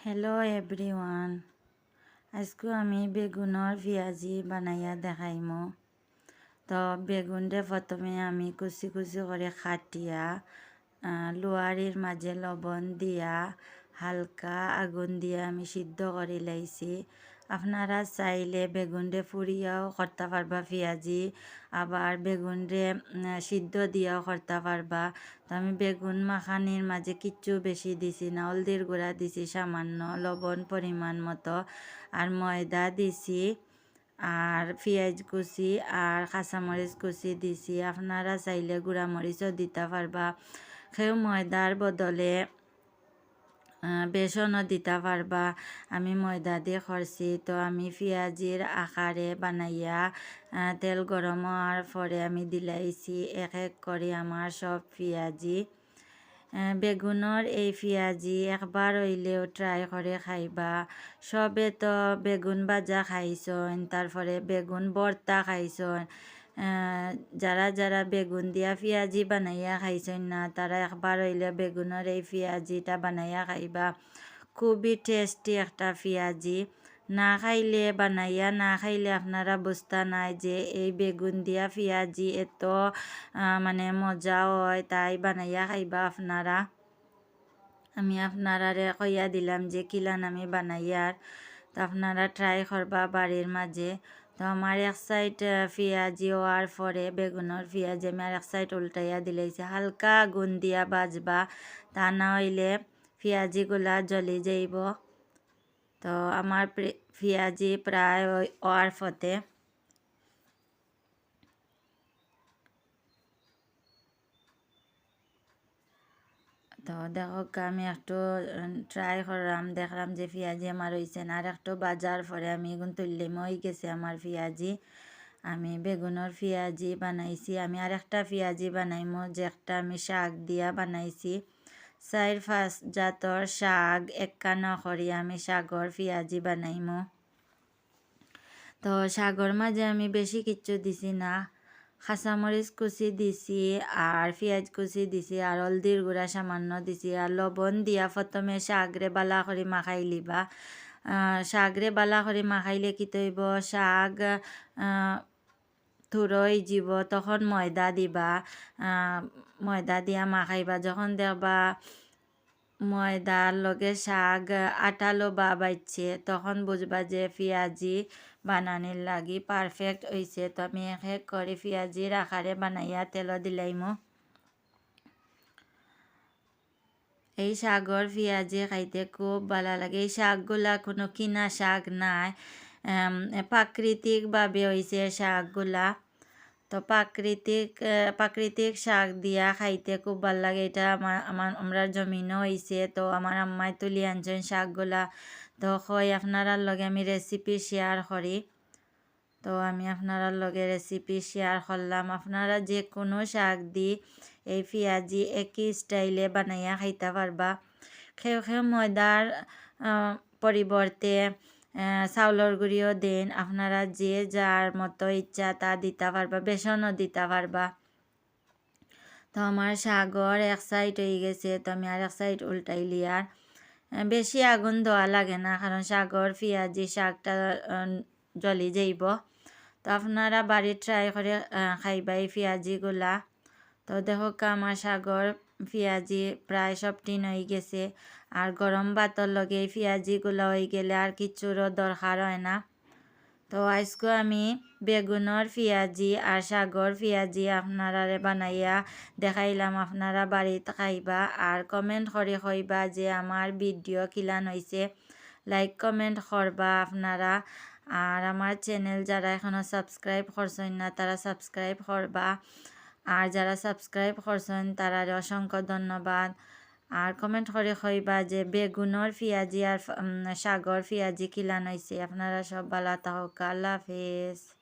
Hello everyone আজকে আমি বেগুনের পেঁয়াজি বানাইয়া দেখাইমো। তো বেগুনরে প্রথমে আমি কুচি কুচি করে খাটিয়া লোয়ারির মাঝে লবণ দিয়া, হালকা আগুন দিয়া আমি সিদ্ধ করে লাইছি আপনারা চাইলে বেগুনরে ফুরিয়াও করতে পারবা, পেঁয়াজি, আবার বেগুনরে সিদ্ধ দিয়াও করতে পারবা। তো আমি বেগুন মাখানির মাঝে কিচ্ছু বেশি দিছি না, হলদির গুঁড়া দিছি সামান্য লবণ পরিমাণ মতো, আর ময়দা দিছি, আর পেঁয়াজ কুচি, আর কাঁচামরিচ কুচি দিছি। আপনারা চাইলে গুঁড়া মরিচও দিতে পারবা। সেও ময়দার বদলে বেসনও দিতে পারবা আমি ময়দা দিয়ে করছি তো আমি পেঁয়াজির আকারে বানাইয়া তেল গরম হওয়ার পরে আমি দিলাইছি। এক এক করে আমার সব পেঁয়াজি। বেগুনের এই পেঁয়াজি একবার হইলেও ট্রাই করে খাইবা। সবে তো বেগুন ভাজা খাইছন তারপরে বেগুন ভর্তা খাইছন। যারা যারা বেগুন দিয়া পেঁয়াজি বানাইয়া খাইছেন না, তারা একবার হইলে বেগুনের এই পেঁয়াজিটা বানাইয়া খাইবা। খুবই টেস্টি একটা পেঁয়াজি। না খাইলে বানাইয়া, না খাইলে আপনারা বুঝতা নাই যে এই বেগুন দিয়া পেঁয়াজি এত মানে মজা হয়, তাই বানাইয়া খাইবা আপনারা। আমি আপনারারে কইয়া দিলাম যে কিলান আমি বানাইয়ার। তো আপনারা ট্রাই করবা বাড়ির মাঝে। তো আমার এক সাইড পেঁয়াজি হওয়ার পরে বেগুনের পেঁয়াজি আমি আর এক সাইড উল্টাইয়া দিলেছি হালকা গুণ দিয়া বাজবা, তা না হইলে পেঁয়াজিগুলা জ্বলি যাইব। তো আমার পেঁয়াজি প্রায় হওয়ার ফতে তো দেখো আমি একটু ট্রাই করলাম, দেখলাম যে পেঁয়াজি আমার হয়েছে আর একটু বাজার পরে আমি এগুন তুললিম হয়ে গেছে আমার পেঁয়াজি। আমি বেগুনের পেঁয়াজি বানাইছি, আমি আর একটা পেঁয়াজি বানাইমো, যে একটা আমি শাক দিয়া বানাইছি। চার পাঁচ জাতর শাক একান্ন করি আমি শাগর পেঁয়াজি বানাইমো। তো শাগর মাঝে আমি বেশি কিচ্ছু দিছি না। কাঁচামরিচ কুচি দিছি আর পেঁয়াজ কুচি দিছি আর হলদির গুঁড়া সামান্য দিছি আর লবণ দিয়া প্রথমে শাকরে বালা করে মাখাই লিবা। শাকরে বালা করে মাখাইলে কি তৈব? শাক থুরই যাব তখন ময়দা দিবা। ময়দা দিয়া মাখাইবা। যখন দেখবা ময়দার লগে শাক আটালো বা বাইছে। তখন বুঝবা যে পেঁয়াজি বানানির লাগি পারফেক্ট হয়েছে তো আমি এক এক করে পেঁয়াজির আকারে বানাইয়া তেল দিলাইমো। এই শাকর পেঁয়াজি খাইতে খুব ভালো লাগে। এই শাকগুলা কোনো কিনা শাক নাই। প্রাকৃতিকভাবে হয়েছে শাকগুলা। তো প্রাকৃতিক প্রাকৃতিক শাক দিয়া খাইতে খুব ভালো লাগে। এটা আমার আমার আমরা জমিনও হয়েছে তো আমার আম্মাই তুলি আনছেন শাকগুলা। তো হয় আপনার লগে আমি রেসিপি শেয়ার করি। তো আমি আপনার লগে রেসিপি শেয়ার করলাম। আপনারা যে কোনো শাক দি এই পেঁয়াজি একই স্টাইলে বানাইয়া খাইতে পারবা। খেয়ে খেয়ে ময়দার পরিবর্তে চাউলের গুঁড়িও দেন, আপনারা যে যার মতো ইচ্ছা তা দিতে পারবা বেসনও দিতে পারবা তো আমার সাগর এক সাইড হয়ে গেছে, তো আমি আর এক সাইড উল্টাইলি আর বেশি আগুন দেওয়া লাগে না কারণ সাগর পেঁয়াজি শাকটা জলি যাইব। তো আপনারা বাড়ি ট্রাই করে খাইবা এই পেঁয়াজিগুলা। তো দেখো আমার সাগর পেঁয়াজি প্রায় সব টিন হয়ে গেছে। আর গরম ভাতর লগে এই পেঁয়াজিগুলো হয়ে গেলে আর কিচ্ছুরও দরকার হয় না। তো আজকে আমি বেগুনের পেঁয়াজি আর সাগর পেঁয়াজি আপনারা বানাইয়া দেখাইলাম। আপনারা বাড়িতে খাইবা আর কমেন্ট করে কইবা যে আমার ভিডিও কিলান হয়েছে লাইক কমেন্ট করবা আপনারা আর আমার চ্যানেল যারা এখনও সাবস্ক্রাইব করছেন না তারা সাবস্ক্রাইব করবা আর যারা সাবস্ক্রাইব করছেন তারা অসংখ্য ধন্যবাদ। আর কমেন্ট করে কইবা যে বেগুনের ফিয়াজি আর সাগর ফিয়াজি কিলান হয়েছে আপনারা সব ভালো থাকুক। আল্লাহ হাফেজ।